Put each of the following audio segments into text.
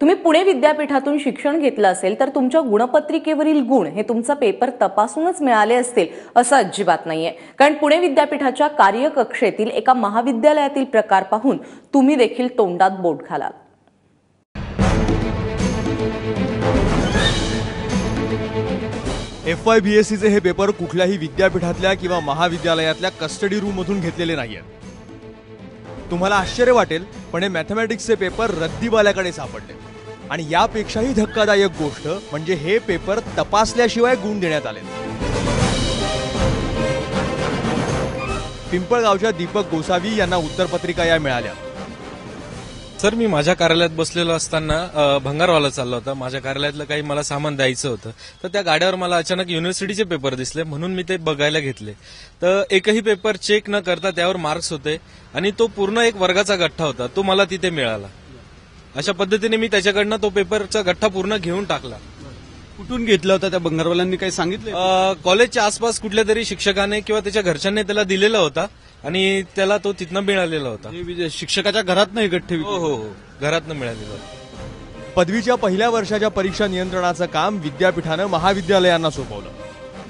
तुम्ही पुणे विद्यापीठातून शिक्षण घेतलं असेल तर तुमच्या गुणपत्रिकेवरील गुण हे तुमचा पेपर तपासूनच मिळाले असतील असं अजिबात नाहीये. कारण पुणे विद्यापीठाच्या कार्यकक्षेतील एका महाविद्यालयातील प्रकार पाहून तुम्ही देखील तोंडात बोट घालाल. एफ वाय बी एस सीचे हे पेपर कुठल्याही विद्यापीठातल्या किंवा महाविद्यालयातल्या कस्टडी रूम मधून घेतलेले नाहीयेत. तुम्हाला आश्चर्य वाटेल पण हे मॅथमॅटिक्सचे पेपर रद्दीवाल्याकडे सापडले. आणि यापेक्षाही धक्कादायक गोष्ट म्हणजे हे पेपर तपासल्याशिवाय गुण देण्यात आले पिंपळगावच्या दीपक गोसावी यांना उत्तरपत्रिका या मिळाल्या. सर मी माझ्या कार्यालयात बसलेलो असताना भंगारवाला चालला होता. माझ्या कार्यालयातलं काही मला सामान द्यायचं होतं. तर त्या गाड्यावर मला अचानक युनिव्हर्सिटीचे पेपर दिसले म्हणून मी ते बघायला घेतले. तर एकही पेपर चेक न करता त्यावर मार्क्स होते आणि तो पूर्ण एक वर्गाचा गठ्ठा होता. तो मला तिथे मिळाला. अशा पद्धतीने मी त्याच्याकडनं तो पेपरचा गठ्ठा पूर्ण घेऊन टाकला. कुठून घेतला होता त्या बंगारवाल्यांनी काही सांगितलं कॉलेजच्या आसपास कुठल्या तरी शिक्षकाने किंवा त्याच्या घरच्यांनी त्याला दिलेला होता आणि त्याला तो तिथनं मिळालेला होता. शिक्षकाच्या घरात नाही गठ्ठे हो हो हो. घरातनं मिळालेला होता. पदवीच्या पहिल्या वर्षाच्या परीक्षा नियंत्रणाचं काम विद्यापीठानं महाविद्यालयांना सोपवलं.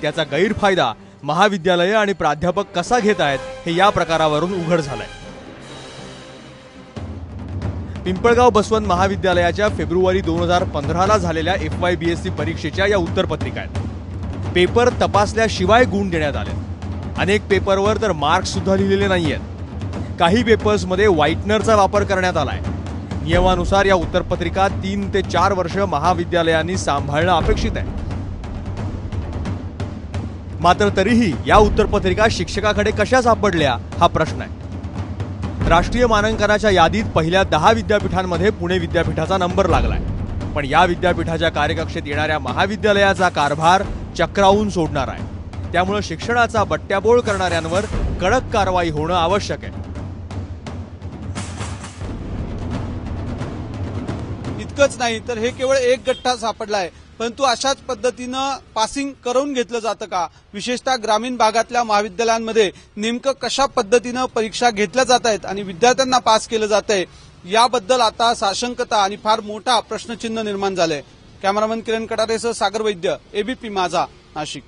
त्याचा गैरफायदा महाविद्यालय आणि प्राध्यापक कसा घेत आहेत हे या प्रकारावरून उघड झालंय. पिंपळगाव बसवंत महाविद्यालयाच्या फेब्रुवारी दोन हजार पंधराला झालेल्या F Y B S C परीक्षेच्या या उत्तरपत्रिका आहेत. पेपर तपासल्याशिवाय गुण देण्यात आले अनेक पेपरवर तर मार्क्स सुद्धा लिहिलेले आहेत काही पेपर्समध्ये व्हाईटनरचा वापर करण्यात आलाय. नियमानुसार या उत्तरपत्रिका तीन ते चार वर्ष महाविद्यालयांनी सांभाळणं अपेक्षित आहे. मात्र तरीही या उत्तरपत्रिका शिक्षकाकडे कशा सापडल्या हा प्रश्न आहे. राष्ट्रीय मानांकनाच्या यादीत पहिल्या दहा विद्यापीठांमध्ये पुणे विद्यापीठाचा नंबर लागलाय. पण या विद्यापीठाच्या कार्यकक्षेत येणाऱ्या महाविद्यालयाचा कारभार चक्रावून सोडणार आहे. त्यामुळे शिक्षणाचा बट्ट्याबोळ करणाऱ्यांवर कडक कारवाई होणं आवश्यक आहे. इतकंच नाही तर हे केवळ एक गठ्ठा सापडला आहे परंतु अशाच पद्धतीनं पासिंग करून घेतलं जातं का? विशेषतः ग्रामीण भागातल्या महाविद्यालयांमध्ये नेमकं कशा पद्धतीनं परीक्षा घेतल्या जात आहेत आणि विद्यार्थ्यांना पास केलं जात आहे याबद्दल आता साशंकता आणि फार मोठा प्रश्नचिन्ह निर्माण झालंय. कॅमेरामन किरण कटारेसह सागर वैद्य एबीपी माझा नाशिक.